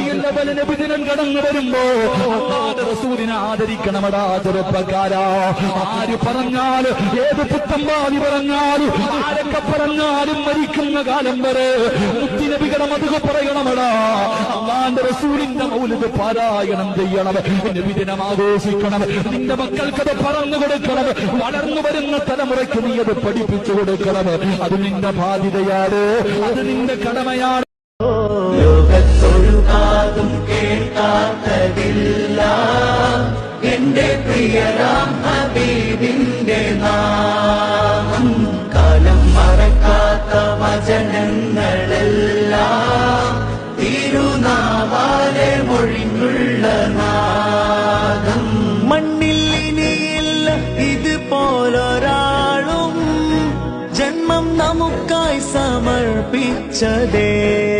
റബിയുൽ അവ്വൽ നബിദിനം കടന്നു വരുമ്പോ റസൂലിനെ ആദരിക്കണമടാ ചെറുപ്പക്കാരാ. ആര് പറഞ്ഞാൽ ഏത് പുത്തമ്പാതി പറഞ്ഞാലും ആരൊക്കെ പറഞ്ഞാലും മരിക്കുന്ന കാലം വരെ മുത്തിനബികളെ മതുക പറയണമടാ. അള്ളാന്റെ റസൂലിന്റെ മൗലിക പാരായണം ചെയ്യണം നബിദിനം ആഘോഷിക്കണം. നിന്റെ മക്കൾക്കത് പറഞ്ഞു കൊടുക്കണം. വളർന്നു വരുന്ന തലമുറയ്ക്ക് നീ അത് പഠിപ്പിച്ചു കൊടുക്കണം. അത് നിന്റെ ബാധ്യതയാണ്. അത് നിന്റെ കടമയാണ്. കേൾക്കാത്തതില്ല എന്റെ പ്രിയരാം ഹബീബിന്റെ നാമം. കാലം മറക്കാത്ത വചനങ്ങളെല്ലാം തിരുനാവാലെ മൊഴിഞ്ഞുള്ള നാദം. മണ്ണിൽ ഇനിയില്ല ഇതുപോലൊരാളും. ജന്മം നമുക്കായി സമർപ്പിച്ച ദേഹം